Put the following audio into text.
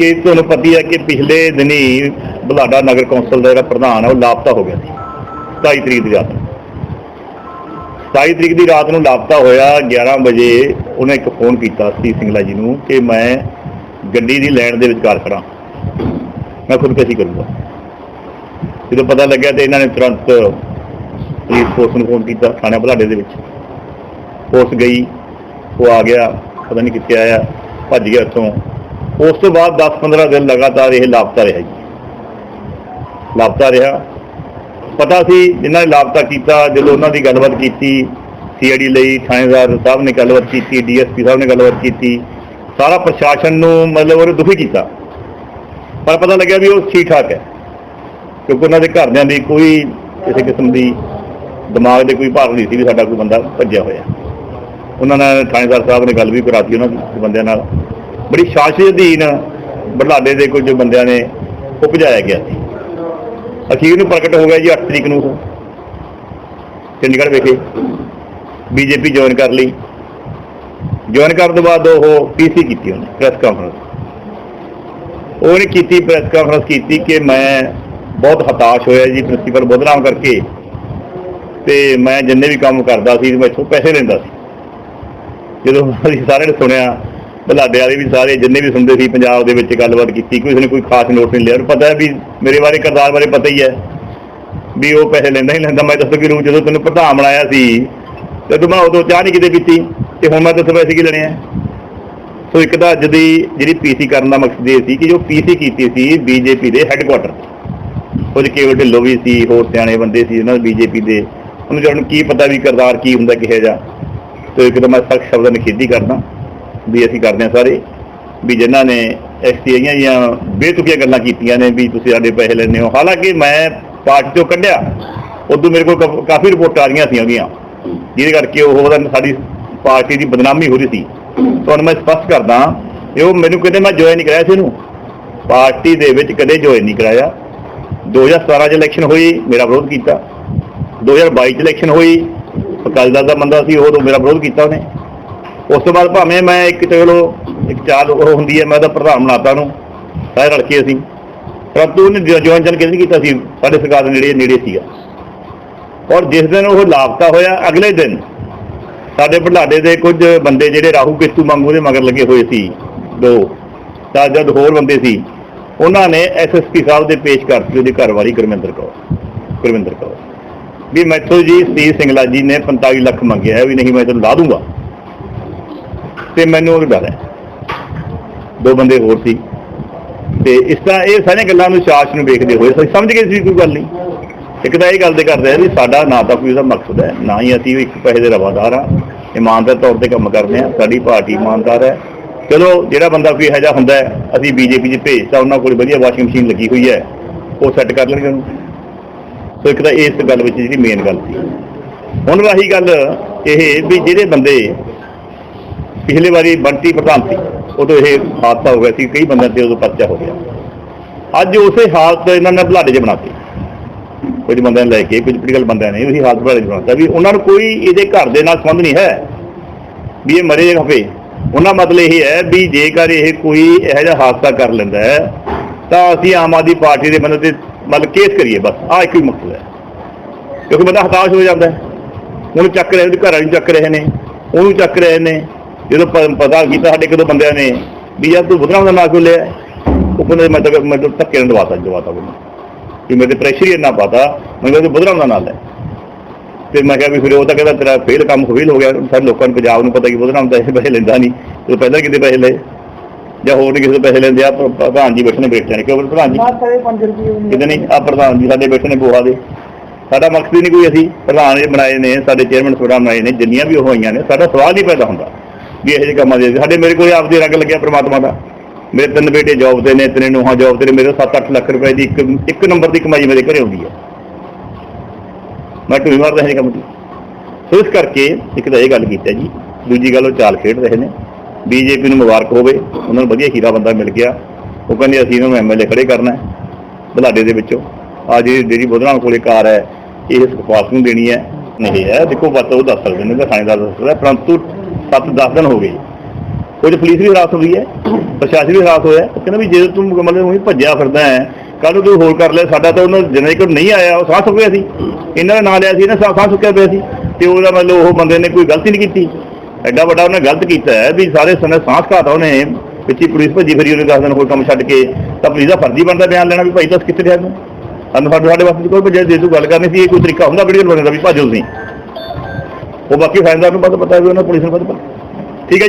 ਕਿ ਤੁਹਾਨੂੰ ਪਤੀ ਹੈ ਕਿ ਪਿਛਲੇ ਦਿਨੀ ਬੁਲਾਡਾ ਨਗਰ ਕੌਂਸਲ ਦਾ ਜਿਹੜਾ ਪ੍ਰਧਾਨ ਹੈ ਉਹ ਲਾਪਤਾ ਹੋ ਗਿਆ ਸੀ 27 ਤਰੀਕ ਦੀ ਰਾਤ ਨੂੰ। 27 ਤਰੀਕ ਦੀ ਰਾਤ ਨੂੰ ਲਾਪਤਾ ਹੋਇਆ 11 ਵਜੇ ਉਹਨੇ ਇੱਕ ਫੋਨ ਕੀਤਾ ਸੀ ਸਿੰਗਲਾ ਜੀ ਨੂੰ ਕਿ ਮੈਂ ਗੱਡੀ ਦੀ ਲੈਣ ਦੇ ਵਿਚਕਾਰ ਖੜਾ ਮੈਂ ਖੁਦਕਸ਼ੀ ਕਰੂੰਗਾ। ਜਦੋਂ ਪਤਾ ਲੱਗਿਆ ਤੇ ਇਹਨਾਂ ਨੇ ਤੁਰੰਤ ਪੁਲਿਸ ਫੋਰਸ ਨੂੰ ਫੋਨ ਕੀਤਾ, ਥਾਣੇ ਬੁਲਾਡੇ ਦੇ ਵਿੱਚ। ਫੋਰਸ ਗਈ, ਉਹ ਆ ਗਿਆ, ਪਤਾ ਨਹੀਂ ਕਿੱਥੇ ਆਇਆ, ਭੱਜ ਗਿਆ ਇੱਥੋਂ ਉਸ ਤੋਂ ਬਾਅਦ 10-15 ਦਿਨ ਲਗਾਤਾਰ ਇਹ ਲਾਪਤਾ ਰਿਹਾ ਜੀ। ਲਾਪਤਾ ਰਿਹਾ। ਪਤਾ ਸੀ ਜਿਨ੍ਹਾਂ ਨੇ ਲਾਪਤਾ ਕੀਤਾ, ਜਦੋਂ ਉਹਨਾਂ ਦੀ ਗੱਲਬਾਤ ਕੀਤੀ, ਸੀਆਈਡੀ ਲਈ, ਥਾਣੇਦਾਰ ਸਾਹਿਬ ਨੇ ਗੱਲਬਾਤ ਕੀਤੀ, ਡੀਐਸਪੀ ਸਾਹਿਬ ਨੇ ਗੱਲਬਾਤ ਕੀਤੀ, ਸਾਰਾ ਪ੍ਰਸ਼ਾਸਨ ਨੂੰ ਮਤਲਬ ਉਹਨੇ ਦੁਖੀ ਕੀਤਾ। ਪਰ ਪਤਾ ਲੱਗਿਆ ਵੀ ਉਹ ਠੀਕ ਠਾਕ ਹੈ। ਕਿਉਂਕਿ ਉਹਨਾਂ ਦੇ ਘਰਦਿਆਂ ਦੀ ਕੋਈ ਕਿਸੇ ਕਿਸਮ ਦੀ ਦਿਮਾਗ ਦੇ ਕੋਈ ਭਾਰ ਨਹੀਂ ਸੀ ਵੀ ਸਾਡਾ ਕੋਈ ਬੰਦਾ ਭੱਜਿਆ ਹੋਇਆ। ਉਹਨਾਂ ਨਾਲ ਥਾਣੇਦਾਰ ਸਾਹਿਬ ਨੇ ਗੱਲ ਵੀ ਕਰਾਤੀ ਉਹਨਾਂ ਦੇ, ਬੰਦਿਆਂ ਨਾਲ। ਬੜੀ ਸ਼ਾਸਨ ਅਧੀਨ ਬਰਲਾਡੇ ਦੇ ਕੁਝ ਬੰਦਿਆਂ ਨੇ ਉਹ ਭਜਾਇਆ ਗਿਆ ਸੀ। ਅਖੀਰ ਨੂੰ ਪ੍ਰਗਟ ਹੋ ਗਿਆ ਜੀ 8 ਤਰੀਕ ਨੂੰ। ਉਹ ਚੰਡੀਗੜ੍ਹ ਵਿਖੇ ਬੀਜੇਪੀ ਜੁਆਇਨ ਕਰ ਲਈ। ਜੁਆਇਨ ਕਰਨ ਤੋਂ ਬਾਅਦ ਉਹ ਪੀਸੀ ਕੀਤੀ ਉਹਨੇ ਪ੍ਰੈਸ ਕਾਨਫਰੰਸ ਉਹਨੇ ਕੀਤੀ ਪ੍ਰੈਸ ਕਾਨਫਰੰਸ ਕੀਤੀ ਕਿ ਮੈਂ ਬਹੁਤ ਹਤਾਸ਼ ਹੋਇਆ ਜੀ ਪ੍ਰਿੰਸੀਪਲ ਬਦਨਾਮ ਕਰਕੇ ਤੇ ਮੈਂ ਜਿੰਨੇ ਵੀ ਕੰਮ ਕਰਦਾ ਸੀ, ਮੈਂ ਇੱਥੋਂ ਪੈਸੇ ਲੈਂਦਾ ਸੀ। ਜਦੋਂ ਅਸੀਂ ਸਾਰਿਆਂ ਨੇ ਸੁਣਿਆ ਬਲਾਡੇ ਵਾਲੇ ਵੀ ਸਾਰੇ, ਜਿੰਨੇ ਵੀ ਸੁਣਦੇ ਸੀ ਪੰਜਾਬ ਦੇ ਵਿੱਚ ਗੱਲਬਾਤ ਕੀਤੀ ਕਿਸੇ ਨੇ ਕੋਈ ਖਾਸ ਨੋਟ ਨਹੀਂ ਲਿਆ। ਉਹਨੂੰ ਪਤਾ ਹੈ ਵੀ ਮੇਰੇ ਬਾਰੇ ਕਰਦਾਰ ਬਾਰੇ ਪਤਾ ਹੀ ਹੈ ਵੀ ਉਹ ਪੈਸੇ ਲੈਂਦਾ ਹੀ ਲੈਂਦਾ। ਮੈਂ ਦੱਸੋ ਕਿ ਰੂ ਜਦੋਂ ਤੈਨੂੰ ਪ੍ਰਧਾਨ ਬਣਾਇਆ ਸੀ ਤੇ ਤੂੰ ਮੈਂ ਉਦੋਂ ਚਾਹ ਨਹੀਂ ਕਿਤੇ ਪੀਤੀ, ਤੇ ਹੁਣ ਮੈਂ ਦੱਸ ਪੈਸੇ ਕੀ ਲੈਣੇ ਆ? ਸੋ ਇੱਕ ਤਾਂ ਅੱਜ ਦੀ ਜਿਹੜੀ ਪੀਸੀ ਕਰਨ ਦਾ ਮਕਸਦ ਇਹ ਸੀ ਕਿ ਜੋ ਪੀਸੀ ਕੀਤੀ ਸੀ ਬੀਜੇਪੀ ਦੇ ਹੈੱਡਕੁਆਟਰ ਕੁਝ ਕੇਵਲ ਢਿੱਲੋਂ ਵੀ ਸੀ, ਹੋਰ ਸਿਆਣੇ ਬੰਦੇ ਸੀ ਉਹਨਾਂ ਦੇ ਬੀਜੇਪੀ ਦੇ। ਉਹਨੂੰ ਜਾਣ ਕੀ ਪਤਾ ਵੀ ਕਰਦਾਰ ਕੀ ਹੁੰਦਾ ਕਿਹੋ ਜਿਹਾ। ਤੇ ਇੱਕ ਤਾਂ ਮੈਂ ਸਖਤ ਸ਼ਬਦਾਂ ਨਿਖੇਧੀ ਕਰਦਾ। ਵੀ ਅਸੀਂ ਕਰਦੇ ਹਾਂ ਸਾਰੇ, ਵੀ ਜਿਨ੍ਹਾਂ ਨੇ ਐਸਟੀਆਈਆਂ ਜਾਂ ਬੇਤੁਕੀਆਂ ਗੱਲਾਂ ਕੀਤੀਆਂ ਨੇ ਵੀ ਤੁਸੀਂ ਸਾਡੇ ਪੈਸੇ ਲੈਣੇ ਹੋ। ਹਾਲਾਂਕਿ ਮੈਂ ਪਾਰਟੀ ਤੋਂ ਕੱਢਿਆ, ਉਦੋਂ ਮੇਰੇ ਕੋਲ ਕਾਫ- ਕਾਫੀ ਰਿਪੋਰਟਾਂ ਆ ਰਹੀਆਂ ਸੀ ਉਹਦੀਆਂ, ਜਿਹਦੇ ਕਰਕੇ ਉਹ ਉਹਦਾ ਸਾਡੀ ਪਾਰਟੀ ਦੀ ਬਦਨਾਮੀ ਹੋ ਰਹੀ ਸੀ। ਤੁਹਾਨੂੰ ਮੈਂ ਸਪਸ਼ਟ ਕਰਦਾ ਇਹ ਉਹ ਮੈਨੂੰ ਕਹਿੰਦੇ ਮੈਂ ਜੁਆਇਨ ਨਹੀਂ ਕਰਾਇਆ ਸੀ ਇਹਨੂੰ। ਪਾਰਟੀ ਦੇ ਵਿੱਚ ਕਦੇ ਜੁਆਇਨ ਨਹੀਂ ਕਰਾਇਆ। 2017 ਚ ਇਲੈਕਸ਼ਨ ਹੋਈ, ਮੇਰਾ ਵਿਰੋਧ ਕੀਤਾ। 2022 ਚ ਇਲੈਕਸ਼ਨ ਹੋਈ, ਅਕਾਲੀ ਦਲ ਦਾ ਬੰਦਾ ਸੀ, ਉਹ ਮੇਰਾ ਵਿਰੋਧ ਕੀਤਾ ਉਹਨੇ। ਉਸ ਤੋਂ ਬਾਅਦ ਭਾਵੇਂ ਮੈਂ ਇੱਕ ਚਲੋ, ਇੱਕ ਚਾਲ ਉਹ ਹੁੰਦੀ ਹੈ, ਮੈਂ ਉਹਦਾ ਪ੍ਰਧਾਨ ਬਣਾਤਾ ਨੂੰ ਸਾਰੇ ਰਲ ਕੇ ਅਸੀਂ। ਪਰੰਤੂ ਉਹਨੇ ਜੁਆਇਨ ਜਨ ਕਿਹਨੇ ਕੀਤਾ ਸੀ, ਸਾਡੇ ਸਰਕਾਰ ਦੇ ਨੇੜੇ ਨੇੜੇ ਸੀਗਾ। ਔਰ ਜਿਸ ਦਿਨ ਉਹ ਲਾਪਤਾ ਹੋਇਆ, ਅਗਲੇ ਦਿਨ ਸਾਡੇ ਬੁਢਲਾਡੇ ਦੇ ਕੁਝ ਬੰਦੇ ਜਿਹੜੇ ਰਾਹੂ ਕੇਤੂ ਵਾਂਗੂ ਦੇ ਮਗਰ ਲੱਗੇ ਹੋਏ ਸੀ, ਦੋ ਤਾਂ ਜਦ ਹੋਰ ਬੰਦੇ ਸੀ, ਉਹਨਾਂ ਨੇ ਐਸਐਸਪੀ ਸਾਹਿਬ ਦੇ ਪੇਸ਼ ਕਰਤੀ, ਉਹਦੀ ਘਰਵਾਲੀ ਗੁਰਮਿੰਦਰ ਕੌਰ ਗੁਰਮਿੰਦਰ ਕੌਰ। ਵੀ ਮੈਥੋਂ ਜੀ ਸੀ ਸਿੰਗਲਾ ਜੀ ਨੇ 45 ਲੱਖ ਮੰਗਿਆ ਹੈ ਵੀ ਨਹੀਂ, ਮੈਂ ਤੈਨੂੰ ਲਾ ਦੂੰਗਾ। ਤੇ ਮੈਨੂੰ ਉਹ ਡਰ ਹੈ। ਦੋ ਬੰਦੇ ਹੋਰ ਸੀ। ਤੇ ਇਸ ਤਰ੍ਹਾਂ ਇਹ ਸਾਰੀਆਂ ਗੱਲਾਂ ਨੂੰ ਸ਼ਾਸਨ ਨੂੰ ਵੇਖਦੇ ਹੋਏ ਅਸੀਂ ਸਮਝ ਗਏ ਸੀ ਕੋਈ ਗੱਲ ਨਹੀਂ। ਇੱਕ ਤਾਂ ਇਹ ਗੱਲ ਦੇ ਕਰਦੇ ਆ ਵੀ ਸਾਡਾ ਨਾ ਤਾਂ ਕੋਈ ਉਹਦਾ ਮਕਸਦ ਹੈ, ਨਾ ਹੀ ਅਸੀਂ ਇੱਕ ਪੈਸੇ ਦੇ ਰਵਾਦਾਰ ਆ ਇਮਾਨਦਾਰ ਤੌਰ ਤੇ ਕੰਮ ਕਰਦੇ ਆ ਸਾਡੀ ਪਾਰਟੀ ਇਮਾਨਦਾਰ ਹੈ। ਚਲੋ, ਜਿਹੜਾ ਬੰਦਾ ਕੋਈ ਇਹੋ ਜਿਹਾ ਹੁੰਦਾ ਹੈ, ਅਸੀਂ ਬੀਜੇਪੀ 'ਚ ਭੇਜਤਾ ਉਹਨਾਂ ਕੋਲ ਵਧੀਆ ਵਾਸ਼ਿੰਗ ਮਸ਼ੀਨ ਲੱਗੀ ਹੋਈ ਹੈ। ਉਹ ਸੈੱਟ ਕਰ ਲੈਣਗੇ ਉਹਨੂੰ। ਸੋ ਇੱਕ ਤਾਂ ਇਸ ਗੱਲ ਵਿੱਚ ਜਿਹੜੀ ਮੇਨ ਗੱਲ ਸੀ। ਹੁਣ ਰਹੀ ਗੱਲ ਇਹ ਵੀ ਜਿਹੜੇ ਬੰਦੇ ਪਿਛਲੇ ਵਾਰੀ ਬੰਟੀ ਪ੍ਰਧਾਨ ਸੀ, ਉਦੋਂ ਇਹ ਹਾਦਸਾ ਹੋ ਗਿਆ ਸੀ, ਕਈ ਬੰਦਿਆਂ ਤੇ ਉਦੋਂ ਪਰਚਾ ਹੋ ਗਿਆ। ਅੱਜ ਉਸੇ ਹਾਲਤ ਇਹਨਾਂ ਨੇ ਬਲਾਡੇ 'ਚ ਬਣਾਤੀ। ਕੁਝ ਬੰਦਿਆਂ ਨੂੰ ਲੈ ਕੇ, ਕੁਝ ਪੋਲੀਟੀਕਲ ਬੰਦਿਆਂ ਨੇ ਉਹੀ ਹਾਲਤ ਬਲਾਡੇ 'ਚ ਬਣਾਤਾ। ਵੀ ਉਹਨਾਂ ਨੂੰ ਕੋਈ ਇਹਦੇ ਘਰ ਦੇ ਨਾਲ ਸੰਬੰਧ ਨਹੀਂ ਹੈ, ਵੀ ਇਹ ਮਰੇ ਖਪੇ ਉਹਨਾਂ ਮਤਲਬ ਇਹ ਹੈ ਵੀ ਜੇਕਰ ਇਹ ਕੋਈ ਇਹੋ ਜਿਹਾ ਹਾਦਸਾ ਕਰ ਲੈਂਦਾ ਹੈ, ਤਾਂ ਅਸੀਂ ਆਮ ਆਦਮੀ ਪਾਰਟੀ ਦੇ ਬੰਦੇ ਤੇ ਮਤਲਬ ਕੇਸ ਕਰੀਏ ਬਸ। ਆਹ ਇੱਕ ਹੀ ਮਕਸਦ ਹੈ। ਕਿਉਂਕਿ ਬੰਦਾ ਹਤਾਸ਼ ਹੋ ਜਾਂਦਾ ਹੈ। ਉਹਨੂੰ ਚੱਕ ਰਹੇ ਉਹਦੇ ਘਰ ਵਾਲੀ ਨੂੰ ਚੱਕ ਰਹੇ ਨੇ। ਉਹਨੂੰ ਚੱਕ ਰਹੇ ਨੇ। ਜਦੋਂ ਪਤਾ ਕੀਤਾ ਸਾਡੇ ਕਿਦੋਂ ਬੰਦਿਆਂ ਨੇ ਵੀ ਯਾਰ ਤੂੰ ਬੁਧਰਾਮ ਦਾ ਨਾਂ ਕਿਉਂ ਲਿਆ? ਉਹ ਕਹਿੰਦੇ ਮੈਂ ਤਾਂ ਮੈਂ ਤਾਂ ਧੱਕੇ ਨਾਲ ਦਵਾਤਾ ਦਵਾਤਾ ਉਹਨੂੰ ਕਿ ਮੇਰੇ ਪ੍ਰੈਸ਼ਰ ਹੀ ਇੰਨਾ ਪਾਤਾ ਮੈਂ ਕਹਿੰਦਾ ਬੁਧਰਾਮ ਦਾ ਨਾਂ ਲੈ। ਤੇ ਮੈਂ ਕਿਹਾ ਵੀ ਫਿਰ ਉਹ ਤਾਂ ਕਹਿੰਦਾ ਤੇਰਾ ਫੇਲ ਕੰਮ ਫੇਲ ਹੋ ਗਿਆ ਸਾਰੇ ਲੋਕਾਂ ਨੂੰ ਪੰਜਾਬ ਨੂੰ ਪਤਾ ਕਿ ਬੁਧਰਾਮ ਦਾ ਇਹ ਪੈਸੇ ਲੈਂਦਾ ਨਹੀਂ ਤੇ ਪਹਿਲਾਂ ਕਿਤੇ ਪੈਸੇ ਲਏ? ਜਾਂ ਹੋਰ ਨਹੀਂ ਕਿਸੇ ਤੋਂ ਪੈਸੇ ਲੈਂਦੇ ਆ ਪ੍ਰਧਾਨ ਜੀ ਬੈਠੇ ਨੇ ਬੈਠੇ ਨੇ ਕਿਉਂ ਪ੍ਰਧਾਨ ਜੀ? ਬਾਤ ਕਰੇ 5 ਰੁਪਏ ਵੀ ਕਿਤੇ ਨਹੀਂ ਆ ਪ੍ਰਧਾਨ ਜੀ ਸਾਡੇ ਬੈਠੇ ਨੇ ਗੋਹਾ ਦੇ। ਸਾਡਾ ਮਕਸਦ ਹੀ ਨਹੀਂ ਕੋਈ ਅਸੀਂ ਪ੍ਰਧਾਨ ਇਹ ਬਣਾਏ ਨੇ ਸਾਡੇ ਚੇਅਰਮੈਨ ਸੋੜਾ ਬਣਾਏ ਨੇ ਜਿੰਨੀਆਂ ਵੀ ਉਹ ਹੋਈਆਂ ਨੇ ਸਾਡਾ ਸਵਾਲ ਹੀ ਪੈਦਾ ਹੁੰਦਾ। ਵੀ ਇਹੋ ਜਿਹੇ ਕੰਮਾਂ ਦੇ ਸਾਡੇ ਮੇਰੇ ਕੋਲ ਆਪਦੀ ਰੰਗ ਲੱਗਿਆ ਪ੍ਰਮਾਤਮਾ ਦਾ। ਮੇਰੇ ਤਿੰਨ ਬੇਟੇ ਜੌਬ ਤੇ ਨੇ, ਤਿੰਨ ਨੂੰਹਾਂ ਜੌਬ ਤੇ ਨੇ, ਮੇਰੇ 7-8 ਲੱਖ ਰੁਪਏ ਦੀ ਇੱਕ ਇੱਕ ਨੰਬਰ ਦੀ ਕਮਾਈ ਮੇਰੇ ਘਰੇ ਆਉਂਦੀ ਹੈ। ਮੈਂ ਟੂ ਮਾਰਦਾ ਹੈ ਕੰਮ ਦੀ ਸੋ ਇਸ ਕਰਕੇ ਇੱਕ ਤਾਂ ਇਹ ਗੱਲ ਕੀਤੀ ਜੀ, ਦੂਜੀ ਗੱਲ ਉਹ ਚਾਲ ਖੇਡ ਰਹੇ ਨੇ। ਬੀਜੇਪੀ ਨੂੰ ਮੁਬਾਰਕ ਹੋਵੇ, ਉਹਨਾਂ ਨੂੰ ਵਧੀਆ ਹੀਰਾ ਬੰਦਾ ਮਿਲ ਗਿਆ। ਉਹ ਕਹਿੰਦੇ ਅਸੀਂ ਇਹਨਾਂ ਨੂੰ ਐਮਐਲਏ ਖੜੇ ਕਰਨਾ ਹੈ ਬਲਾਡੇ ਦੇ ਵਿੱਚੋਂ। ਆ ਜਿਹੜੀ ਡੇਰੀ ਬੋਧਰਾਮ ਕੋਲੇ ਕਾਰ ਹੈ, ਇਹ ਸੁਖਪਾਲ ਨੂੰ ਦੇਣੀ ਹੈ। ਨਹੀਂ ਹੈ, ਦੇਖੋ ਬਾਤ ਉਹ ਦੱਸ ਸਕਦੇ ਨੇ ਤਾਂ ਥਾਣੇਦਾਰ ਦੱਸ ਸਕਦਾ ਪਰੰਤੂ 7-10 ਦਿਨ ਹੋ ਗਏ। ਉਹ 'ਚ ਪੁਲਿਸ ਵੀ ਹਰਾਸ ਹੋਈ ਹੈ, ਪ੍ਰਸ਼ਾਸਨ ਵੀ ਹਰਾਸ ਹੋਇਆ ਉਹ ਕਹਿੰਦਾ ਵੀ ਜੇ ਤੂੰ ਮਤਲਬ ਉਹੀ ਭੱਜਿਆ ਫਿਰਦਾ ਹੈ ਕੱਲ ਨੂੰ ਤੂੰ ਹੋਰ ਕਰ ਲੈ, ਸਾਡਾ ਤਾਂ ਉਹਨਾਂ ਜਨਰੇਟਰ ਨਹੀਂ ਆਇਆ, ਉਹ ਸਾਹ ਸੁੱਕਿਆ ਸੀ। ਇਹਨਾਂ ਦਾ ਨਾਂ ਲਿਆ ਸੀ, ਇਹਨਾਂ ਸਾਹ ਸੁੱਕਿਆ ਪਿਆ ਸੀ। ਤੇ ਉਹਦਾ ਮਤਲਬ ਉਹ ਬੰਦੇ ਨੇ ਕੋਈ ਗਲਤੀ ਨਹੀਂ ਕੀਤੀ। ਐਡਾ ਵੱਡਾ ਉਹਨੇ ਗਲਤ ਕੀਤਾ ਹੈ ਵੀ ਸਾਰੇ ਸਨੇ ਸਾਹ ਘਾਤਾ ਉਹਨੇ ਪਿੱਛੇ ਪੁਲਿਸ ਭੱਜੀ ਫਿਰੀ ਉਹਨੇ ਦਸ ਦਿਨ ਹੋਰ ਕੰਮ ਛੱਡ ਕੇ। ਤਾਂ ਪੁਲਿਸ ਦਾ ਫਰਜ਼ੀ ਬਣਦਾ ਬਿਆਨ ਲੈਣਾ ਵੀ ਭਾਈ ਦੱਸ ਕਿੱਥੇ ਰਿਹਾ ਤੂੰ? ਸਾਨੂੰ ਸਾਡੇ ਸਾਡੇ ਵਾਸਤੇ ਕੋਈ ਭੱਜਿਆ, ਜੇ ਤੂੰ ਗੱਲ ਕਰਨੀ ਸੀ, ਇਹ ਕੋਈ ਤਰੀਕਾ ਹੁੰਦਾ ਵੀਡੀਓ ਬਣਾਉਣ ਦਾ ਵੀ ਭਾਜੋ ਤੁਸੀਂ। ਉਹ ਬਾਕੀ ਫਾਇਦਾ ਨੂੰ ਪਤਾ ਪਤਾ ਵੀ ਉਹਨਾਂ ਪੁਲਿਸ ਨੂੰ ਪਤਾ। ਠੀਕ ਹੈ ਜੀ।